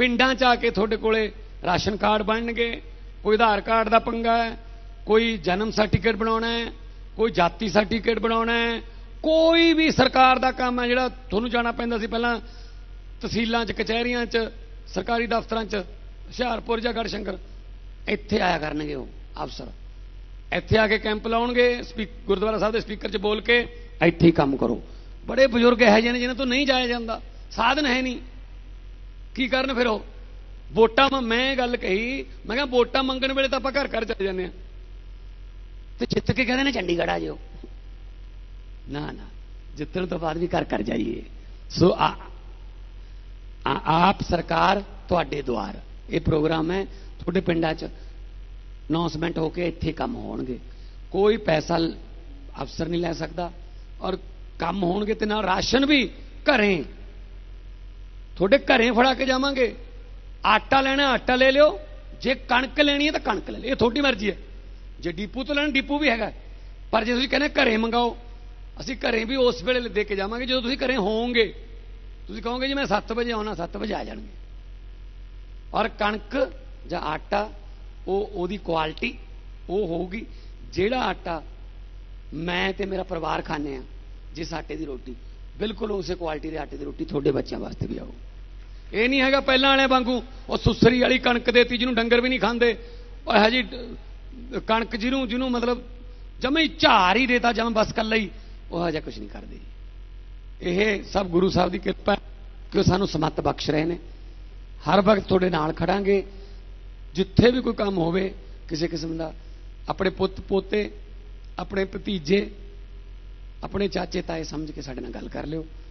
ਪਿੰਡਾਂ 'ਚ ਆ ਕੇ ਤੁਹਾਡੇ ਕੋਲੇ ਰਾਸ਼ਨ ਕਾਰਡ ਬਣਨਗੇ, ਕੋਈ ਆਧਾਰ ਕਾਰਡ ਦਾ ਪੰਗਾ ਹੈ, ਕੋਈ ਜਨਮ ਸਰਟੀਫਿਕੇਟ ਬਣਾਉਣਾ ਹੈ, ਕੋਈ ਜਾਤੀ ਸਰਟੀਫਿਕੇਟ ਬਣਾਉਣਾ ਹੈ, ਕੋਈ ਵੀ ਸਰਕਾਰ ਦਾ ਕੰਮ ਹੈ ਜਿਹੜਾ ਤੁਹਾਨੂੰ ਜਾਣਾ ਪੈਂਦਾ ਸੀ ਪਹਿਲਾਂ ਤਹਿਸੀਲਾਂ 'ਚ, ਕਚਹਿਰੀਆਂ 'ਚ, ਸਰਕਾਰੀ ਦਫ਼ਤਰਾਂ 'ਚ, ਹੁਸ਼ਿਆਰਪੁਰ ਜਾਂ ਗੜਸ਼ੰਕਰ, ਇੱਥੇ ਆਇਆ ਕਰਨਗੇ ਉਹ ਅਫਸਰ। ਇੱਥੇ ਆ ਕੇ ਕੈਂਪ ਲਾਉਣਗੇ ਸਪੀਕ ਗੁਰਦੁਆਰਾ ਸਾਹਿਬ ਦੇ ਸਪੀਕਰ 'ਚ ਬੋਲ ਕੇ ਇੱਥੇ ਹੀ ਕੰਮ ਕਰੋ। ਬੜੇ ਬਜ਼ੁਰਗ ਇਹੋ ਜਿਹੇ ਨੇ ਜਿਨ੍ਹਾਂ ਤੋਂ ਨਹੀਂ ਜਾਇਆ ਜਾਂਦਾ, ਸਾਧਨ ਹੈ ਨਹੀਂ। ਕੀ ਕਰਨ ਫਿਰ ਉਹ? ਵੋਟਾਂ ਮ- ਗੱਲ ਕਹੀ ਮੈਂ ਕਿਹਾ ਵੋਟਾਂ ਮੰਗਣ ਵੇਲੇ ਤਾਂ ਆਪਾਂ ਘਰ ਘਰ ਚਲੇ ਜਾਂਦੇ ਆ ਤੇ ਜਿੱਤ ਕੇ ਕਹਿੰਦੇ ਨੇ ਚੰਡੀਗੜ੍ਹ ਆ ਜਿਓ। ਨਾ ਨਾ ਜਿੱਤਣ ਤੋਂ ਬਾਅਦ ਵੀ ਘਰ ਘਰ ਜਾਈਏ। ਸੋ ਆ ਆ- ਆਪ ਸਰਕਾਰ ਤੁਹਾਡੇ ਦੁਆਰ। ਇਹ ਪ੍ਰੋਗਰਾਮ ਹੈ ਤੁਹਾਡੇ ਪਿੰਡਾਂ 'ਚ ਅਨਾਉਂਸਮੈਂਟ ਹੋ ਕੇ ਇੱਥੇ ਕੰਮ ਹੋਣਗੇ। ਕੋਈ ਪੈਸਾ ਅਫਸਰ ਨਹੀਂ ਲੈ ਸਕਦਾ ਔਰ ਕੰਮ ਹੋਣਗੇ ਤੇ ਨਾਲ ਰਾਸ਼ਨ ਵੀ ਘਰੇ ਤੁਹਾਡੇ ਘਰੇ ਫੜਾ ਕੇ ਜਾਵਾਂਗੇ। ਆਟਾ ਲੈਣਾ, ਆਟਾ ਲੈ ਲਿਓ। ਜੇ ਕਣਕ ਲੈਣੀ ਹੈ ਤਾਂ ਕਣਕ ਲੈ ਲਿਓ। ਇਹ ਤੁਹਾਡੀ ਮਰਜ਼ੀ ਹੈ। ਜੇ ਡੀਪੂ ਤੋਂ ਲੈਣਾ, ਡੀਪੂ ਵੀ ਹੈਗਾ। ਪਰ ਜੇ ਤੁਸੀਂ ਕਹਿੰਦੇ ਘਰੇ ਮੰਗਾਓ, ਅਸੀਂ ਘਰੇ ਵੀ ਉਸ ਵੇਲੇ ਦੇ ਕੇ ਜਾਵਾਂਗੇ ਜਦੋਂ ਤੁਸੀਂ ਘਰੇ ਹੋਵੋਗੇ। ਤੁਸੀਂ ਕਹੋਗੇ ਜੀ, ਮੈਂ 7 ਵਜੇ ਆਉਣਾ 7 ਵਜੇ ਆ ਜਾਣਗੇ। ਔਰ ਕਣਕ ਜਾਂ ਆਟਾ, ਉਹ ਉਹਦੀ ਕੁਆਲਿਟੀ ਉਹ ਹੋਊਗੀ। ਜਿਹੜਾ ਆਟਾ ਮੈਂ ਤੇ ਮੇਰਾ ਪਰਿਵਾਰ ਖਾਂਦੇ ਆ ਜਿਸ ਆਟੇ ਦੀ ਰੋਟੀ, ਬਿਲਕੁਲ ਉਸੇ ਕੁਆਲਿਟੀ ਦੇ ਆਟੇ ਦੀ ਰੋਟੀ ਤੁਹਾਡੇ ਬੱਚਿਆਂ ਵਾਸਤੇ ਵੀ ਆਊ। ਇਹ ਨਹੀਂ ਹੈਗਾ ਪਹਿਲਾਂ ਵਾਲੇ ਵਾਂਗੂ। ਉਹ ਸੁਸਰੀ ਵਾਲੀ ਕਣਕ ਦੇਤੀ ਜਿਹਨੂੰ ਡੰਗਰ ਵੀ ਨਹੀਂ ਖਾਂਦੇ। ਉਹ ਹੈ ਜੀ ਕਣਕ ਜਿਹਨੂੰ ਜਿਹਨੂੰ ਮਤਲਬ ਜਮੇ ਹੀ ਝਾਰ ਹੀ ਦੇਤਾ ਜਮ ਬਸ ਕੱਲਾ ਹੀ ਉਹ ਹਜਾ ਕੁਝ ਨਹੀਂ ਕਰਦੇ। ਇਹ ਸਭ ਗੁਰੂ ਸਾਹਿਬ ਦੀ ਕਿਰਪਾ ਕਿ ਉਹ ਸਾਨੂੰ ਸਮੱਤ ਬਖਸ਼ ਰਹੇ ਨੇ। ਹਰ ਵਕਤ ਤੁਹਾਡੇ ਨਾਲ ਖੜਾਂਗੇ। ਜਿੱਥੇ ਵੀ ਕੋਈ ਕੰਮ ਹੋਵੇ, ਕਿਸੇ ਕਿਸਮ ਦਾ, ਆਪਣੇ ਪੁੱਤ, ਪੋਤੇ, ਆਪਣੇ ਭਤੀਜੇ, ਆਪਣੇ ਚਾਚੇ, ਤਾਏ ਸਮਝ ਕੇ ਸਾਡੇ ਨਾਲ ਗੱਲ ਕਰ ਲਿਓ।